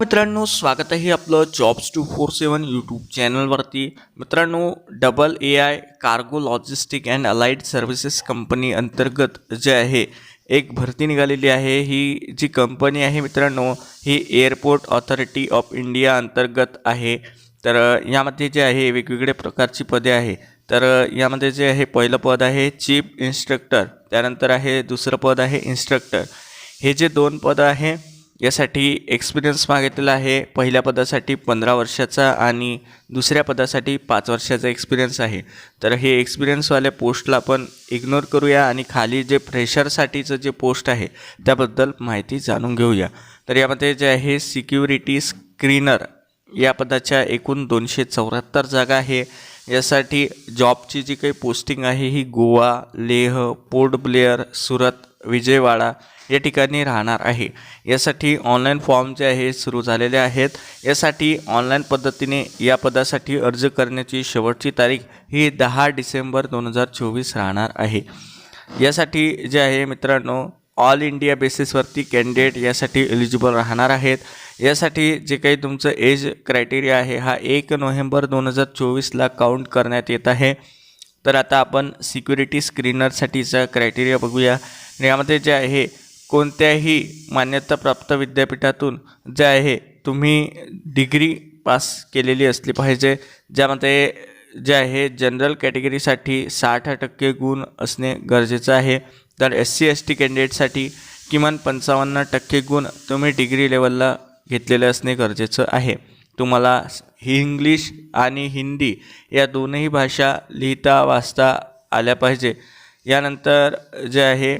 मित्रांनो स्वागत आहे आपलं jobs two four seven YouTube चॅनलवरती मित्रांनो double A I cargo logistic and allied services company अंतर्गत जे आहे एक भरती निघालेली आहे. ही जी कंपनी आहे मित्रांनो ही एअरपोर्ट ऑथॉरिटी ऑफ इंडिया अंतर्गत आहे. तर यामध्ये जे आहे वेगवेगळ्या प्रकारची पदे आहे. तर यामध्ये जे आहे पहिलं पद आहे चीफ इन्स्ट्रक्टर त्यानंतर आहे दुसरं पद आहे इन्स्ट्रक्टर हे जे दोन पदं आहे यासाठी एक्सपिरियन्स मागितलेला आहे. पहिल्या पदासाठी पंधरा वर्षाचा आणि दुसऱ्या पदासाठी पाच वर्षाचा एक्सपिरियन्स आहे. तर हे एक्सपिरियन्सवाल्या पोस्टला आपण इग्नोर करूया आणि खाली जे फ्रेशरसाठीचं जे पोस्ट आहे त्याबद्दल माहिती जाणून घेऊया. तर यामध्ये जे आहे सिक्युरिटी स्क्रीनर या पदाच्या एकूण दोनशे चौऱ्याहत्तर जागा आहे. यासाठी जॉबची जी काही पोस्टिंग आहे ही गोवा लेह पोर्ट ब्लेअर सुरत विजयवाडा या ठिकाणी राहणार आहे. यासाठी ऑनलाईन फॉर्म जे आहे सुरू झालेले आहेत. यासाठी ऑनलाईन पद्धतीने या पदासाठी अर्ज करण्याची शेवटची तारीख ही दहा डिसेंबर दोन हजार चोवीस राहणार आहे. यासाठी जे आहे मित्रांनो ऑल इंडिया बेसिसवरती कॅन्डिडेट यासाठी एलिजिबल राहणार आहेत. यासाठी जे काही तुमचं एज क्रायटेरिया आहे हा एक नोव्हेंबर दोन हजार चोवीसला काउंट करण्यात येत आहे. तर आता आपण सिक्युरिटी स्क्रीनरसाठीचा क्रायटेरिया बघूया. यामध्ये जे आहे कोणत्याही मान्यताप्राप्त विद्यापीठातून जे आहे तुम्ही डिग्री पास केलेली असली पाहिजे. ज्यामध्ये जे आहे जनरल कॅटेगरीसाठी साठ टक्के गुण असणे गरजेचं आहे. तर एस सी एस टी कॅन्डिडेटसाठी किमान पंचावन्न टक्के गुण तुम्ही डिग्री लेवलला घेतलेले असणे गरजेचं आहे. तुम्हाला ही इंग्लिश आणि हिंदी या दोनही भाषा लिहिता वाचता आल्या पाहिजे. यानंतर जे आहे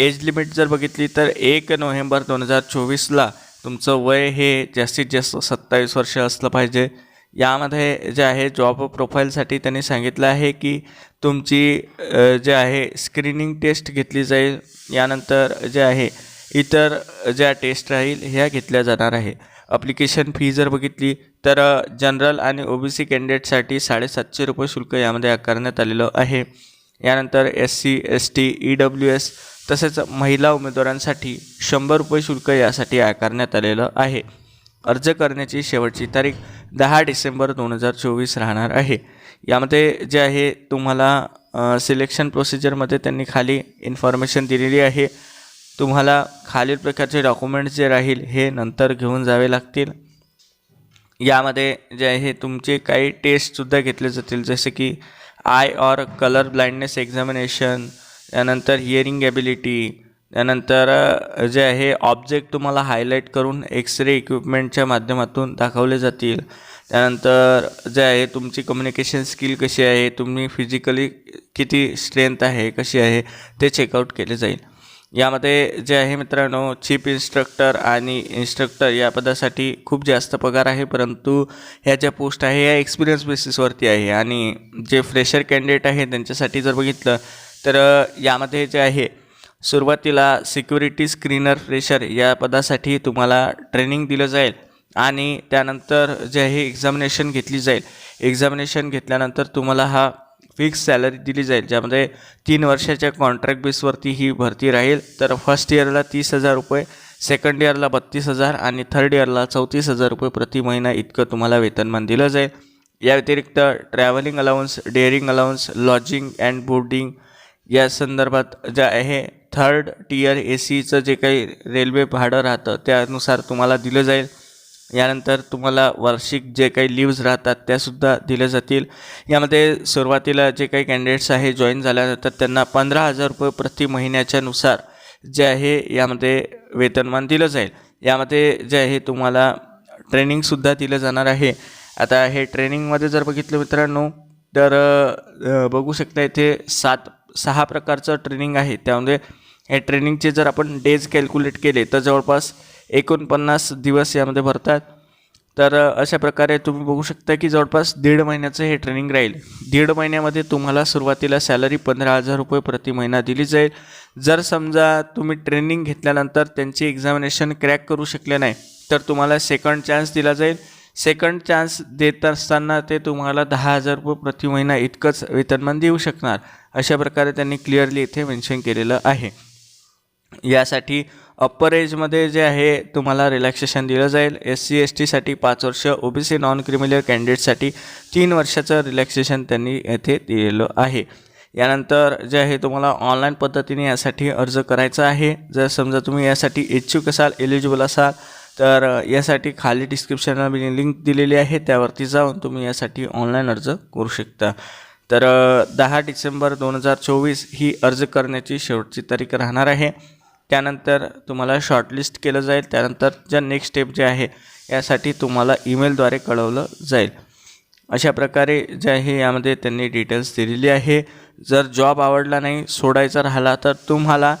एज लिमिट जर बघितली तर एक नोव्हेंबर दोन हजार चोवीसला तुमचं वय हे जास्तीत जास्त सत्तावीस वर्ष असलं पाहिजे. यामध्ये जे आहे जॉब प्रोफाईलसाठी त्यांनी सांगितलं आहे की तुमची जे आहे स्क्रीनिंग टेस्ट घेतली जाईल. यानंतर जे आहे इतर ज्या टेस्ट राहील ह्या घेतल्या जाणार आहे. अप्लिकेशन फी जर बघितली तर जनरल आणि ओ बी सी कॅन्डिडेटसाठी साडेसातशे रुपये शुल्क यामध्ये आकारण्यात आलेलं आहे. यानंतर S C S T E W S तसेच महिला उमेदवारांसाठी शंभर रुपये शुल्क यासाठी आकारण्यात आलेलं आहे. अर्ज करण्याची शेवटची तारीख दहा डिसेंबर दोन हजार चोवीस राहणार आहे. यामध्ये जे आहे तुम्हाला सिलेक्शन प्रोसिजरमध्ये त्यांनी खाली इन्फॉर्मेशन दिलेली आहे. तुम्हाला खालील प्रकारचे डॉक्युमेंट्स जे राहील हे नंतर घेऊन जावे लागतील. यामध्ये जे आहे तुमचे काही टेस्टसुद्धा घेतले जातील. जसे की eye or colour blindness examination त्यानंतर हिअरिंग ॲबिलिटी त्यानंतर जे आहे ऑब्जेक्ट तुम्हाला हायलाईट करून एक्सरे इक्विपमेंटच्या माध्यमातून दाखवले जातील. त्यानंतर जे आहे तुमची कम्युनिकेशन स्किल कशी आहे तुम्ही फिजिकली किती स्ट्रेंथ आहे कशी आहे ते चेकआउट केले जाईल. यामध्ये जे आहे मित्रांनो चीफ इन्स्ट्रक्टर आणि इन्स्ट्रक्टर या पदासाठी खूप जास्त पगार आहे परंतु ह्या ज्या पोस्ट आहे या एक्सपिरियन्स बेसिसवरती आहे. आणि जे फ्रेशर कॅन्डिडेट आहे त्यांच्यासाठी जर बघितलं तर यामध्ये जे आहे सुरुवातीला सिक्युरिटी स्क्रीनर फ्रेशर या पदासाठी तुम्हाला ट्रेनिंग दिलं जाईल आणि त्यानंतर जे आहे एक्झामिनेशन घेतली जाईल. एक्झामिनेशन घेतल्यानंतर तुम्हाला हा फिक्स सॅलरी दिली जाईल ज्यामध्ये तीन वर्षाच्या कॉन्ट्रॅक्ट बेसवरती ही भरती राहील. तर फर्स्ट इयरला तीस हजार रुपये सेकंड इयरला बत्तीस हजार आणि थर्ड इयरला चौतीस हजार रुपये प्रति महिना इतकं तुम्हाला वेतनमान दिलं जाईल. या व्यतिरिक्त travelling allowance dearness allowance lodging and boarding या संदर्भात जे आहे थर्ड टियर ए सीचं जे काही रेल्वे भाडं राहतं त्यानुसार तुम्हाला दिलं जाईल. यानंतर तुम्हाला वार्षिक जे काही लीव्ज राहतात त्यासुद्धा दिल्या जातील. यामध्ये सुरुवातीला जे काही कॅन्डिडेट्स आहे जॉईन झाल्यानंतर त्यांना पंधरा हजार रुपये प्रति महिन्याच्यानुसार जे आहे यामध्ये वेतनमान दिलं जाईल. यामध्ये जे आहे तुम्हाला ट्रेनिंगसुद्धा दिलं जाणार आहे. आता हे ट्रेनिंगमध्ये जर बघितलं मित्रांनो तर बघू शकता इथे सात सहा प्रकारचं ट्रेनिंग आहे. त्यामध्ये हे ट्रेनिंगचे जर आपण डेज कॅल्क्युलेट केले तर जवळपास एकोणपन्नास दिवस यामध्ये भरतात. तर अशा प्रकारे तुम्ही बघू शकता की जवळपास दीड महिन्याचं हे ट्रेनिंग राहील. दीड महिन्यामध्ये तुम्हाला सुरुवातीला सॅलरी पंधरा हजार रुपये प्रति महिना दिली जाईल. जर समजा तुम्ही ट्रेनिंग घेतल्यानंतर त्यांची एक्झामिनेशन क्रॅक करू शकले नाही तर तुम्हाला सेकंड चान्स दिला जाईल. सेकंड चान्स देत असताना ते तुम्हाला दहा हजार रुपये प्रति महिना इतकंच वेतनमान देऊ शकणार. अशा प्रकारे त्यांनी क्लिअरली इथे मेन्शन केलेलं आहे. यासाठी अप्पर एजमध्ये जे आहे तुम्हाला रिलॅक्सेशन दिलं जाईल. एस सी एस टीसाठी पाच वर्ष O B C non criminal कॅन्डिडेटसाठी तीन वर्षाचं रिलॅक्सेशन त्यांनी येथे दिलेलं आहे. यानंतर जे आहे तुम्हाला ऑनलाईन पद्धतीने यासाठी अर्ज करायचा आहे. जर समजा तुम्ही यासाठी इच्छुक असाल एलिजिबल असाल तर यासाठी खाली डिस्क्रिप्शनला मी लिंक दिलेली आहे. त्यावरती जाऊन तुम्ही यासाठी ऑनलाईन अर्ज करू शकता. तर दहा डिसेंबर दोन हजार चोवीस ही अर्ज करण्याची शेवटची तारीख राहणार आहे. त्यानंतर तुम्हाला शॉर्टलिस्ट केलं जाईल. त्यानंतर ज्या नेक्स्ट स्टेप जे आहे यासाठी तुम्हाला ईमेलद्वारे कळवलं जाईल. अशा प्रकारे जे आहे यामध्ये त्यांनी डिटेल्स दिलेली आहे. जर जॉब आवडला नाही सोडायचा राहिला तर तुम्हाला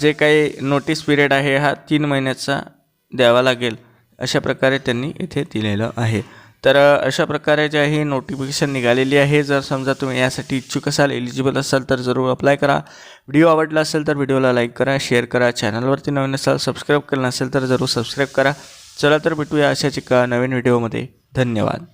जे काही नोटीस पिरियड आहे हा तीन महिन्याचा द्यावा लागेल. अशा प्रकारे त्यांनी इथे दिलेलं आहे. तर अशा प्रकारे जे आहे नोटिफिकेशन निघालेली आहे. जर समजा तुम्ही यासाठी इच्छुक असाल एलिजिबल असाल तर जरूर अप्लाय करा. व्हिडिओ आवडला असेल तर व्हिडिओला लाईक करा शेअर करा. चॅनलवरती नवीन असाल सबस्क्राईब केलं नसेल तर जरूर सबस्क्राईब करा. चला तर भेटूया अशाच एका नवीन व्हिडिओमध्ये धन्यवाद.